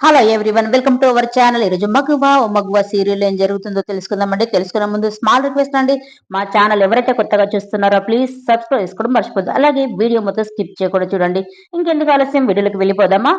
Hello everyone welcome to our channel ఈరోజు మగువ మగువ serial ఏం జరుగుతుందో తెలుసుకుందామండి. తెలుసుకునే ముందు స్మాల్ రిక్వెస్ట్ అండి. మా ఛానల్ ఎవరైతే కొత్తగా చూస్తున్నారో ప్లీజ్ సబ్స్క్రైబ్ చేసుకోవడం మర్చిపోద్దు. అలాగే వీడియో మొత్తం స్కిప్ చేయకుండా చూడండి. ఇంకెందుకు ఆలస్యం? వీడియోలోకి వెళ్ళిపోదామా?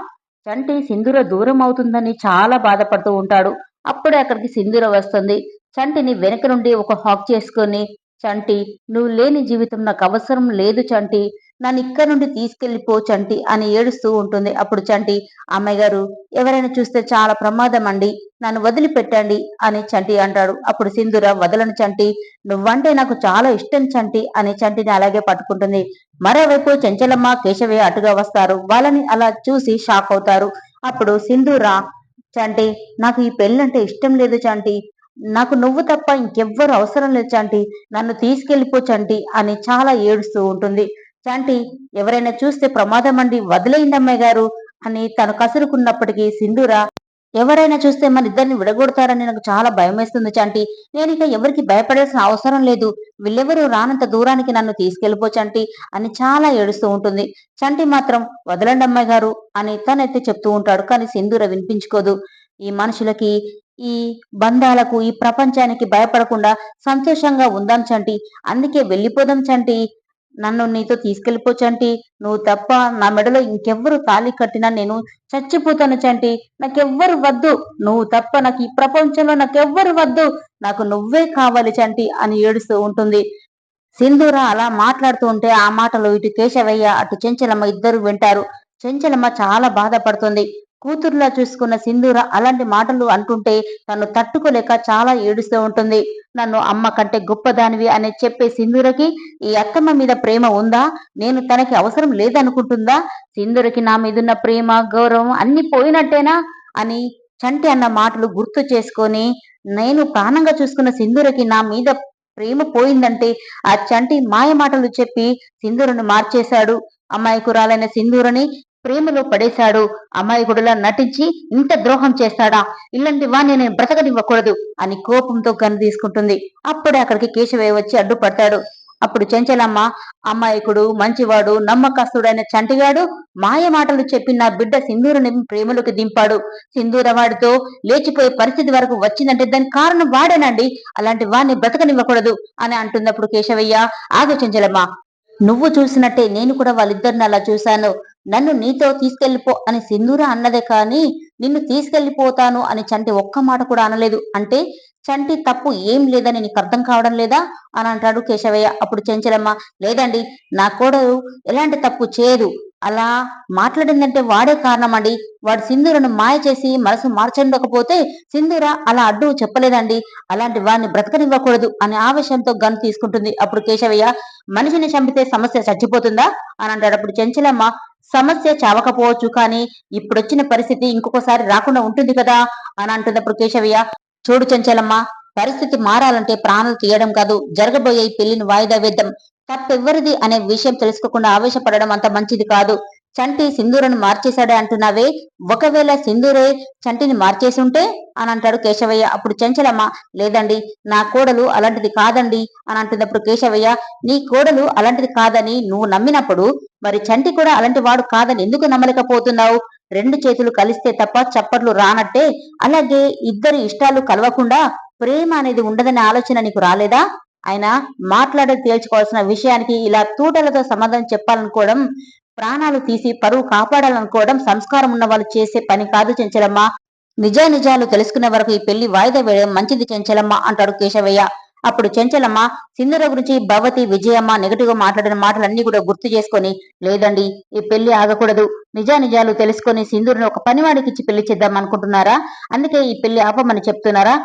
చంటి సింధూర దూరం అవుతుందని చాలా బాధపడుతూ ఉంటాడు. అప్పుడే అక్కడికి సింధూర వస్తుంది. చంటిని వెనక నుండి ఒక హాక్ చేసుకొని చంటి నువ్వు లేని జీవితం నాకు అవసరం లేదు చంటి. నన్ను ఇక్కడ నుండి తీసుకెళ్ళిపో చంటి అని ఏడుస్తూ ఉంటుంది. అప్పుడు చంటి అమ్మాయి గారు ఎవరైనా చూస్తే చాలా ప్రమాదం అండి. నన్ను వదిలిపెట్టండి అని చంటి అంటాడు. అప్పుడు సింధుర వదలను చంటి. నువ్వంటే నాకు చాలా ఇష్టం చంటి అని చంటిని అలాగే పట్టుకుంటుంది. మరోవైపు చెంచలమ్మ కేశవయ్య అటుగా వస్తారు. వాళ్ళని అలా చూసి షాక్ అవుతారు. అప్పుడు సింధుర చంటి నాకు ఈ పెళ్ళంటే ఇష్టం లేదు చంటి. నాకు నువ్వు తప్ప ఇంకెవ్వరు అవసరం లేదు చంటి. నన్ను తీసుకెళ్ళిపో చంటి అని చాలా ఏడుస్తూ ఉంటుంది. చంటి ఎవరైనా చూస్తే ప్రమాదం అండి వదిలేయండి అమ్మాయి గారు అని తను కసురుకున్నప్పటికీ సింధూర ఎవరైనా చూస్తే మన ఇద్దరిని విడగొడతారని నాకు చాలా భయం వేస్తుంది చంటి నేను ఇక ఎవరికి భయపడాల్సిన అవసరం లేదు. వీళ్ళెవరు రానంత దూరానికి నన్ను తీసుకెళ్ళిపో చంటి అని చాలా ఏడుస్తూ ఉంటుంది. చంటి మాత్రం వదలండి అమ్మాయి గారు అని తనైతే చెప్తూ ఉంటాడు కానీ సింధూర వినిపించుకోదు. ఈ మనుషులకి ఈ బంధాలకు ఈ ప్రపంచానికి భయపడకుండా సంతోషంగా ఉందాం చంటి అందుకే వెళ్ళిపోదాం చంటి నన్ను నీతో తీసుకెళ్ళిపో చంటి. నువ్వు తప్ప నా మెడలో ఇంకెవ్వరు తాళి కట్టినా నేను చచ్చిపోతాను చంటి. నాకెవ్వరు వద్దు. నువ్వు తప్ప నాకు ఈ ప్రపంచంలో నాకెవ్వరు వద్దు. నాకు నువ్వే కావాలి చంటి అని ఏడుస్తూ ఉంటుంది. సింధూర అలా మాట్లాడుతూ ఉంటే ఆ మాటలు ఇటు కేశవయ్య అటు చెంచలమ్మ ఇద్దరు వింటారు. చెంచలమ్మ చాలా బాధపడుతుంది. కూతురులా చూసుకున్న సింధూర అలాంటి మాటలు అంటుంటే తను తట్టుకోలేక చాలా ఏడుస్తూ ఉంటుంది. నన్ను అమ్మ కంటే గొప్పదానివి అని చెప్పే సింధూరకి ఈ అత్తమ్మ మీద ప్రేమ ఉందా? నేను తనకి అవసరం లేదనుకుంటుందా? సింధూరకి నా మీదున్న ప్రేమ గౌరవం అన్ని పోయినట్టేనా? అని చంటి అన్న మాటలు గుర్తు చేసుకొని నేను ప్రాణంగా చూసుకున్న సింధూరకి నా మీద ప్రేమ పోయిందంటే ఆ చంటి మాయ మాటలు చెప్పి సింధూరను మార్చేశాడు. అమ్మాయికురాలైన సింధూరని ప్రేమలో పడేశాడు. అమాయకుడులా నటించి ఇంత ద్రోహం చేస్తాడా? ఇలాంటి వాణ్ణి నేను బ్రతకనివ్వకూడదు అని కోపంతో గన్ను తీసుకుంటుంది. అప్పుడే అక్కడికి కేశవయ్య వచ్చి అడ్డుపడతాడు. అప్పుడు చెంచలమ్మ అమాయకుడు మంచివాడు నమ్మకస్తుడైన చంటిగాడు మాయ మాటలు చెప్పి నా బిడ్డ సింధూరుని ప్రేమలోకి దింపాడు. సింధూర వాడితో లేచిపోయే పరిస్థితి వరకు వచ్చిందంటే దానికి కారణం వాడేనండి. అలాంటి వాడిని బ్రతకనివ్వకూడదు అని అంటున్నప్పుడు కేశవయ్య ఆగు చెంచలమ్మ. నువ్వు చూసినట్టే నేను కూడా వాళ్ళిద్దరిని అలా చూశాను. నన్ను నీతో తీసుకెళ్ళిపో అని సింధూర అన్నదే కానీ నిన్ను తీసుకెళ్ళిపోతాను అని చంటి ఒక్క మాట కూడా అనలేదు. అంటే చంటి తప్పు ఏం లేదని నీకు అర్థం కావడం లేదా? అని అంటాడు కేశవయ్య. అప్పుడు చెంచలమ్మ లేదండి నా కోడలు ఎలాంటి తప్పు చేయదు. అలా మాట్లాడిందంటే వాడే కారణం అండి వాడు సింధూరను మాయ చేసి మనసు మార్చండకపోతే సింధూర అలా అడ్డు చెప్పలేదండి. అలాంటి వాడిని బ్రతకనివ్వకూడదు అనే ఆవేశంతో గన్ తీసుకుంటుంది. అప్పుడు కేశవయ్య మనిషిని చంపితే సమస్య చచ్చిపోతుందా? అని అంటాడు. అప్పుడు చెంచలమ్మ సమస్య చావకపోవచ్చు కానీ ఇప్పుడొచ్చిన పరిస్థితి ఇంకొకసారి రాకుండా ఉంటుంది కదా అని అంటున్నప్పుడు కేశవయ్య చూడు చంచలమ్మ పరిస్థితి మారాలంటే ప్రాణాలు తీయడం కాదు. జరగబోయే పెళ్ళిని వాయిదా వేద్దాం. తప్పెవ్వరిది? అనే విషయం తెలుసుకోకుండా ఆవేశపడడం అంత మంచిది కాదు. చంటి సింధూరను మార్చేశాడే అంటున్నావే? ఒకవేళ సింధూరే చంటిని మార్చేసి ఉంటే అని అంటాడు కేశవయ్య. అప్పుడు చంచలమ్మ లేదండి నా కోడలు అలాంటిది కాదండి అని అంటున్నప్పుడు కేశవయ్య నీ కోడలు అలాంటిది కాదని నువ్వు నమ్మినప్పుడు మరి చంటి కూడా అలాంటి వాడు కాదని ఎందుకు నమ్మలేకపోతున్నావు? రెండు చేతులు కలిస్తే తప్ప చప్పట్లు రానట్టే? అలాగే ఇద్దరి ఇష్టాలు కలవకుండా ప్రేమ అనేది ఉండదనే ఆలోచన నీకు రాలేదా? ఆయన మాట్లాడే తేల్చుకోవాల్సిన విషయానికి ఇలా తూటలతో సమాధానం చెప్పాలనుకోవడం ప్రాణాలు తీసి పరువు కాపాడాలనుకోవడం సంస్కారం ఉన్న వాళ్ళు చేసే పని కాదు చెంచలమ్మ. నిజా నిజాలు తెలుసుకునే వరకు ఈ పెళ్ళి వాయిదా వేయడం మంచిది చెంచలమ్మ అంటాడు కేశవయ్య. అప్పుడు చెంచలమ్మ సింధుర గురించి భవతి విజయమ్మ నెగటివ్గా మాట్లాడిన మాటలన్నీ కూడా గుర్తు చేసుకొని లేదండి ఈ పెళ్ళి ఆగకూడదు. నిజా నిజాలు తెలుసుకొని సింధూరుని ఒక పనివాడికి ఇచ్చి పెళ్ళి చేద్దాం అనుకుంటున్నారా? అందుకే ఈ పెళ్ళి ఆపమని చెప్తున్నారా?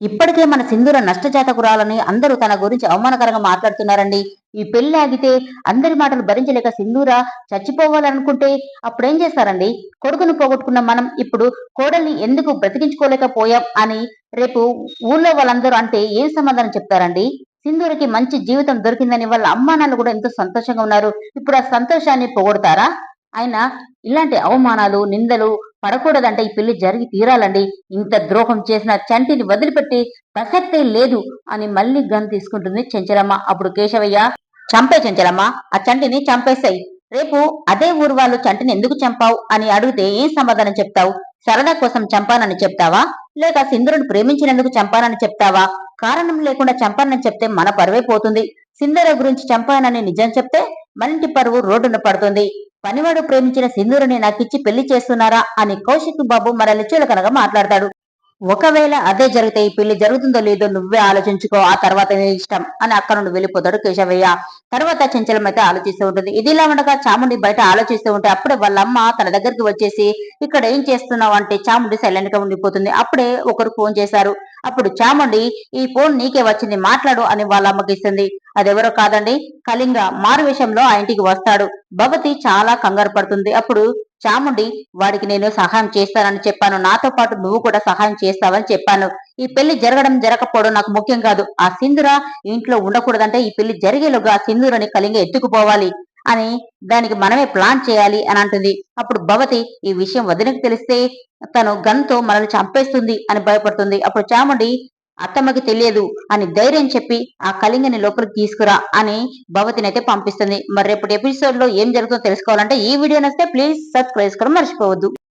ఇప్పటికే మన సింధూర నష్టజాతకురాలని అందరూ తన గురించి అవమానకరంగా మాట్లాడుతున్నారండి. ఈ పెళ్ళి ఆగితే అందరి మాటలు భరించలేక సింధూర చచ్చిపోవాలనుకుంటే అప్పుడేం చేస్తారండి? కొడుకును పోగొట్టుకున్న మనం ఇప్పుడు కోడల్ని ఎందుకు బ్రతికించుకోలేకపోయాం అని రేపు ఊళ్ళో వాళ్ళందరూ అంటే ఏం సమాధానం చెప్తారండి? సింధూరకి మంచి జీవితం దొరికిందని వాళ్ళ అమ్మానాలు కూడా ఎంతో సంతోషంగా ఉన్నారు. ఇప్పుడు ఆ సంతోషాన్ని పోగొడతారా? ఆయన ఇలాంటి అవమానాలు నిందలు పడకూడదంటే ఈ పెళ్ళి జరిగి తీరాలండి. ఇంత ద్రోహం చేసిన చంటిని వదిలిపెట్టి ప్రసక్తే లేదు అని మళ్ళీ గన్ తీసుకుంటుంది చెంచలమ్మ. అప్పుడు కేశవయ్య చంపే చెంచలమ్మ ఆ చంటిని చంపేస్తాయి రేపు అదే ఊరు వాళ్ళు చంటిని ఎందుకు చంపావు? అని అడిగితే ఏం సమాధానం చెప్తావు? సరదా కోసం చంపానని చెప్తావా? లేక సింధురుని ప్రేమించినందుకు చంపానని చెప్తావా? కారణం లేకుండా చంపానని చెప్తే మన పరువే పోతుంది. సింధూర గురించి చంపానని నిజం చెప్తే మనింటి పరువు రోడ్డున పడుతుంది. పనివాడు ప్రేమించిన సింధూరుని నాకిచ్చి పెళ్ళి చేస్తున్నారా అని కౌశిక్ బాబు మనల్ని చులకనగా మాట్లాడతాడు. ఒకవేళ అదే జరిగితే ఈ పెళ్ళి జరుగుతుందో లేదో నువ్వే ఆలోచించుకో ఆ తర్వాత నీ ఇష్టం అని అక్కడ నుండి వెళ్ళిపోతాడు కేశవయ్య. తర్వాత చెంచలం అయితే ఆలోచిస్తూ ఉంటుంది. ఇదిలా ఉండగా చాముండి బయట ఆలోచిస్తూ ఉంటే అప్పుడే వాళ్ళమ్మ తన దగ్గరికి వచ్చేసి ఇక్కడ ఏం చేస్తున్నావు? అంటే చాముండి సైలెంట్గా ఉండిపోతుంది. అప్పుడే ఒకరు ఫోన్ చేశారు. అప్పుడు చాముండి ఈ ఫోన్ నీకే వచ్చింది మాట్లాడు అని వాళ్ళ అమ్మకి ఇస్తుంది అదెవరో కాదండి? కళింగ మారు విషయంలో ఆ ఇంటికి వస్తాడు. భవతి చాలా కంగారు పడుతుంది. అప్పుడు చాముండి వాడికి నేను సహాయం చేస్తానని చెప్పాను. నాతో పాటు నువ్వు కూడా సహాయం చేస్తావని చెప్పాను. ఈ పెళ్ళి జరగడం జరగకపోవడం నాకు ముఖ్యం కాదు. ఆ సింధుర ఇంట్లో ఉండకూడదంటే ఈ పెళ్ళి జరిగేలోగా ఆ సింధురని కళింగ ఎత్తుకుపోవాలి. అని దానికి మనమే ప్లాన్ చేయాలి అని అంటుంది. అప్పుడు భవతి ఈ విషయం వదినకు తెలిస్తే తను గన్తో మనల్ని చంపేస్తుంది అని భయపడుతుంది. అప్పుడు చాముండి అత్తమ్మకి తెలియదు అని ధైర్యం చెప్పి ఆ కళింగని లోపలికి తీసుకురా అని భవతినైతే పంపిస్తుంది. మరి రేపటి ఎపిసోడ్లో ఏం జరుగుతుందో తెలుసుకోవాలంటే ఈ వీడియో నచ్చితే ప్లీజ్ సబ్స్క్రైబ్ చేసుకోవడం మర్చిపోవద్దు.